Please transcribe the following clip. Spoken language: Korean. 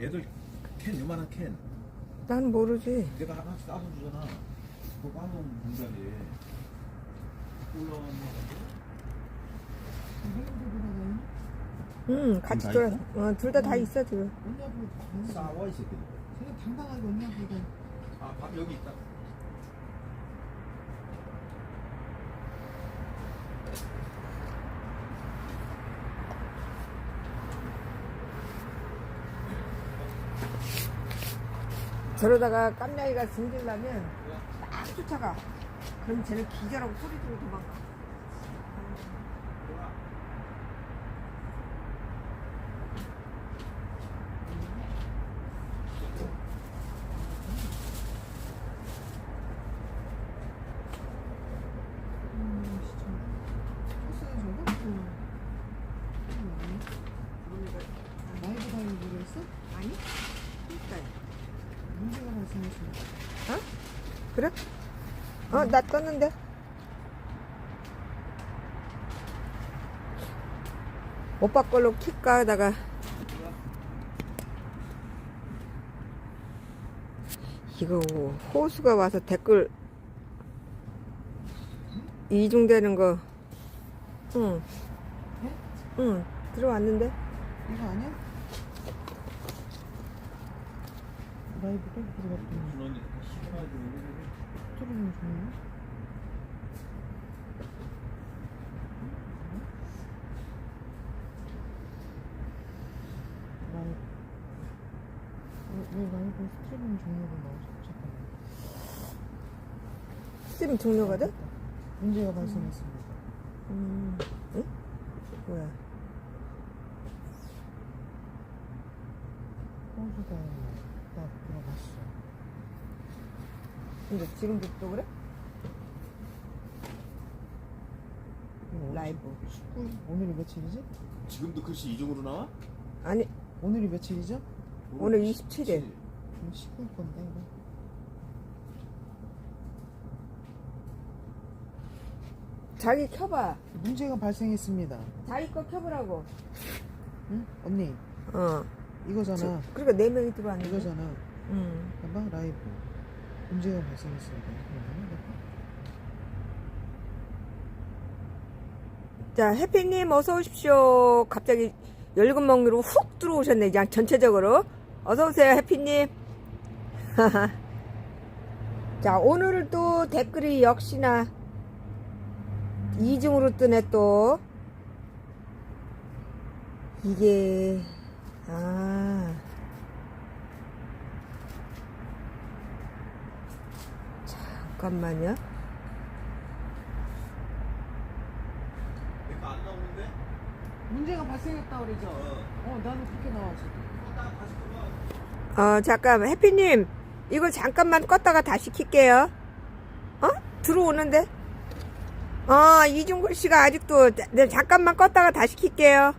얘들 캔 요만한 캔. 난 모르지. 내가 하나씩 따서 주잖아. 그거 까놓은 분자리에. 올라오는 응, 같이 다 돌아. 있어? 어, 둘 다 다 있어 지금. 언니하고 싸워 이 새끼들. 그냥 당당하게 언니하고 아 밥 여기 있다 저러다가 깜냥이가 승질나면 딱 쫓아가. 그럼 쟤는 기절하고 소리 지르고 도망가. 코스는 저거? 라이브 다이브로 했어? 아니? 그러니까. 문제가 발생했습니다. 그래? 어, 나 떴는데. 오빠 걸로 킬까 하다가 이거 호수가 와서 댓글 이중되는 거 응. 응, 들어왔는데? 이거 아니야? 라이브도 들어갔더니 준원이 시원하지 소리는 좋네. 라이브. 왜, 왜 라이브 스트리밍 종료가 나오죠? 잠깐만. 스팀 종료거든? 문제가 발생했습니다. 음, 응? 뭐야? 호수가 딱 들어갔어. 근데 지금도 또 그래? 라이브. 19일? 오늘이 며칠이지? 지금도 글씨 이중으로 나와? 아니, 오늘이 며칠이죠? 오늘 27일. 그럼 19일 건데 이거. 자기 켜봐. 문제가 발생했습니다. 자기 거 켜보라고. 응? 언니 어. 이거잖아. 그러니까 네 명이 들어왔는데. 이거잖아. 응. 봐봐 라이브. 문제가 발생했습니다. 그러면 자, 해피님 어서 오십시오. 갑자기 열금 먹기로 훅 들어오셨네. 그냥 전체적으로. 어서 오세요, 해피님. 자, 오늘은 또 댓글이 역시나 이중으로 뜨네 또. 이게 아. 잠깐만요. 내가 안 나오는데? 문제가 발생했다 그러죠. 어. 어, 나는 그렇게 나왔어. 들어와 어, 잠깐, 해피님, 이거 잠깐만 껐다가 다시 킬게요. 어? 들어오는데? 어, 이중근 씨가 아직도, 네, 잠깐만 껐다가 다시 킬게요.